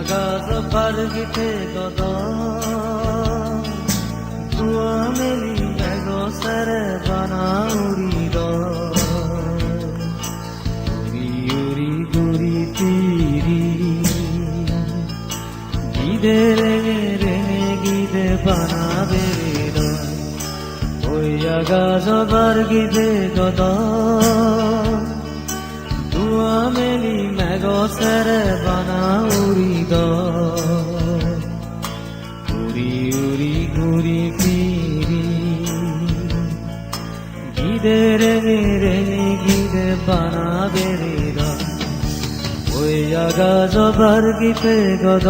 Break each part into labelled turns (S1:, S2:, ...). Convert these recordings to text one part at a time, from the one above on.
S1: আগাজ পারগিতে গদ তুয়া মেলি মেঘ সেরে বানাউরি দ উরি উরি গিদে রেঙে গিদে বানাবে দ ওই আগাজ পারগিতে গদ তুয়া মেলি উরি উড়ি ঘুরি ফিরি। গিদে রেঙে রেঙে গিদে বানাবে রে ওই আগাজ বার্গিতে গদ।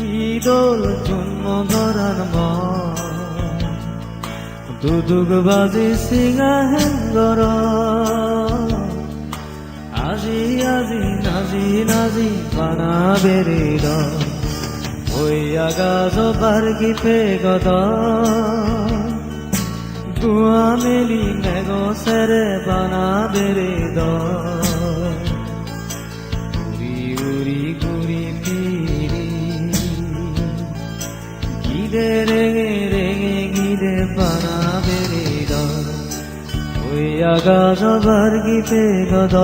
S1: ঈদল জন্ম ধরান দুদুগ বাজি সিঙা হেঙ্গর আজি আজি, নাজি নাজি পানা বেরি হইয়া গাজ বার্গি পে গদ দুয়া মেলি মেঘ সেরে পানা বেরি রেঙে রেঙে গিদে পানা বেরে দ ওই আগাজ গীতে গদ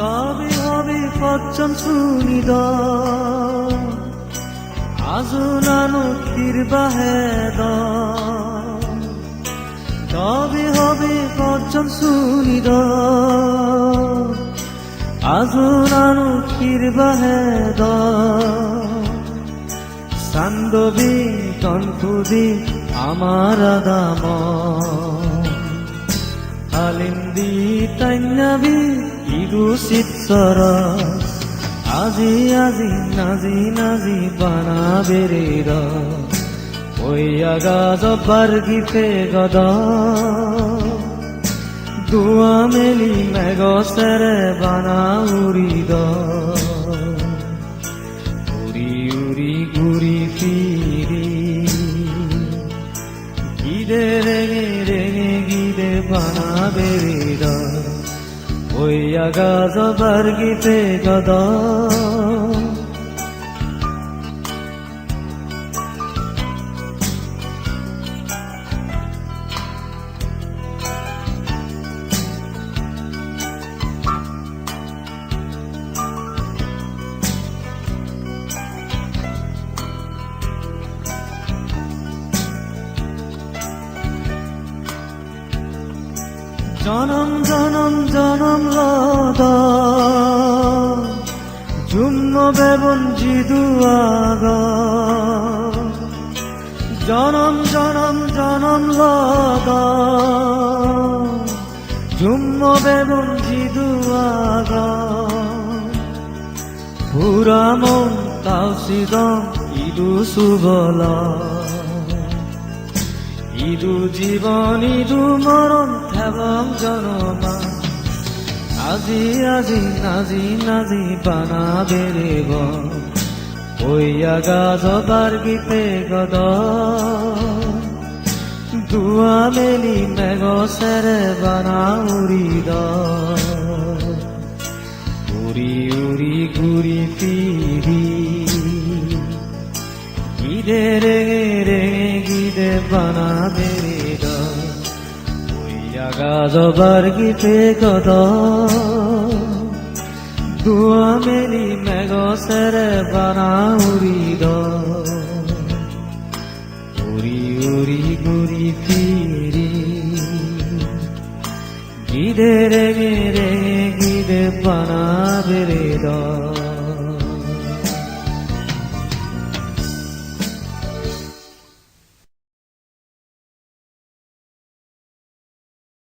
S1: দাবি হবি পচ্চন শুনিদ আজু নানু ক্ষীর বাহে দ দাবি হবি পচ্চন শুনিদ আজু নানু ক্ষীর বাহে দ সান্দবি তনকুদি আমার দাম। আলিন্দি তাইনাবি ইদু সিৎসর আজি আজি, নাজি নাজি বানা বেরের ওই আগাজ বার্গিতে গদ। দুয়া মেলি মেঘ সেরে বানা উড়িদ উরি উরি ঘুরি ফিরি গিদে রেঙে রেঙে গিদে বানা বেরিদ ওই গাজ বার্গিতে গদ। জনম জনম জনম লদ জুম্ম বেবন জিদুয়াগ জনম জনম জনম লদ জুম্ম বেবন জিদুয়াগ পুরামন তাওসিদম, ইদু সুবলা। ইদু জীবন, ইদু মরণ, এবং জনমা আজি আজি, নাজি নাজি বানা। বেরেব ওই আগাজ বার্গিতে গদ। দুয়া মেলি মেঘ সেরে বানা উড়ি গীতে গদ। দুয়া মেলি মেঘ সেরে বানাও হৃদয় উড়ি উড়ি গুড়ি ফিরি গিদে রে মেরে গিদে বানাবে হৃদয়